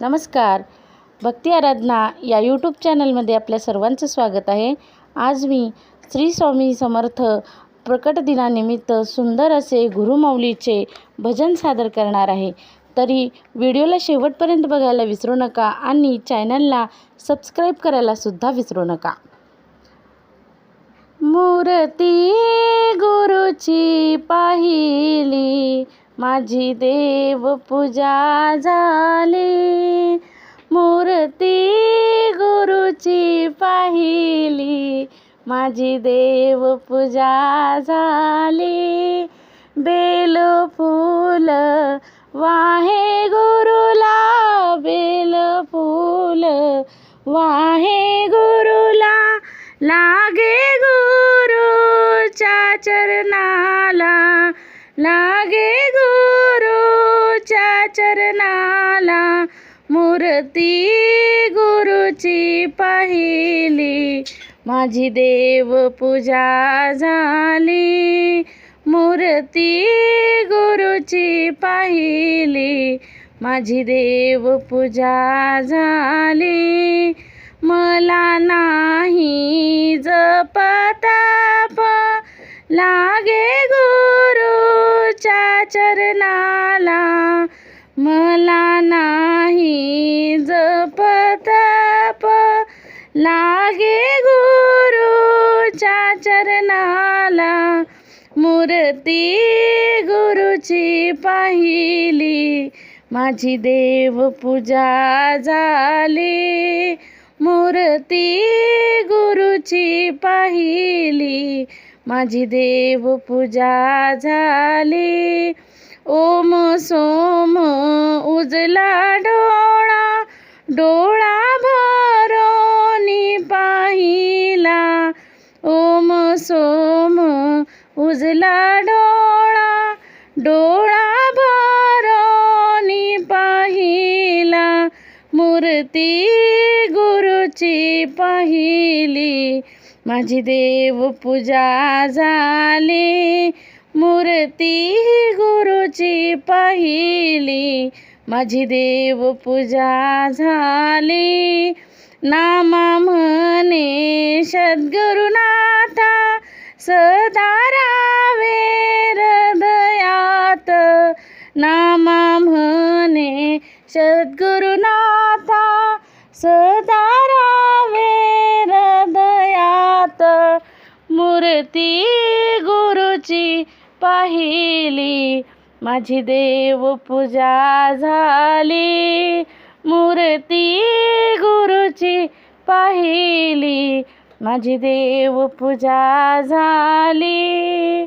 नमस्कार. भक्ती आराधना या यूट्यूब चॅनलमध्ये आपल्या सर्वांचं स्वागत आहे. आज मी श्री स्वामी समर्थ प्रकट दिनानिमित्त सुंदर असे गुरुमाऊलीचे भजन सादर करणार आहे. तरी व्हिडिओला शेवटपर्यंत बघायला विसरू नका आणि चॅनलला सबस्क्राईब करायलासुद्धा विसरू नका. मूर्ती गुरुची पाहिली माझी देव पूजा झाली. पाहिली माझी देव पूजा झाली. बेल फूल वाहे गुरुला बेल फूल वाहे गुरुला. लागे गुरुच्या चरणाला लागे गुरुच्या चरणाला. मूर्ती गुरुची पाहिली माझी देव पूजा झाली. मूर्ती गुरुची पाहिली. माझी देव पूजा झाली. मला नाही जपताप लागे गुरुच्या चरणाला. मला नाही जपताप लागे मूर्ती गुरुची पाहिली. माझी देव पूजा झाली. मूर्ती गुरुची पाहिली. माझी देव पूजा झाली. ओम सोम उजला डोळा डोळा मूर्ती गुरुची पाहिली. माझी देव पूजा झाली. मूर्ती गुरुची पाहिली. माझी देव पूजा झाली. नामा म्हणे सद्गुरुनाथा सदा रावे हृदयात. नामा म्हणे सद्गुरुनाथा सदारावे हृदयात मूर्ती गुरुची पाहिली. माझी देव पूजा झाली. मूर्ती गुरुची पाहिली. माझी देव पूजा झाली.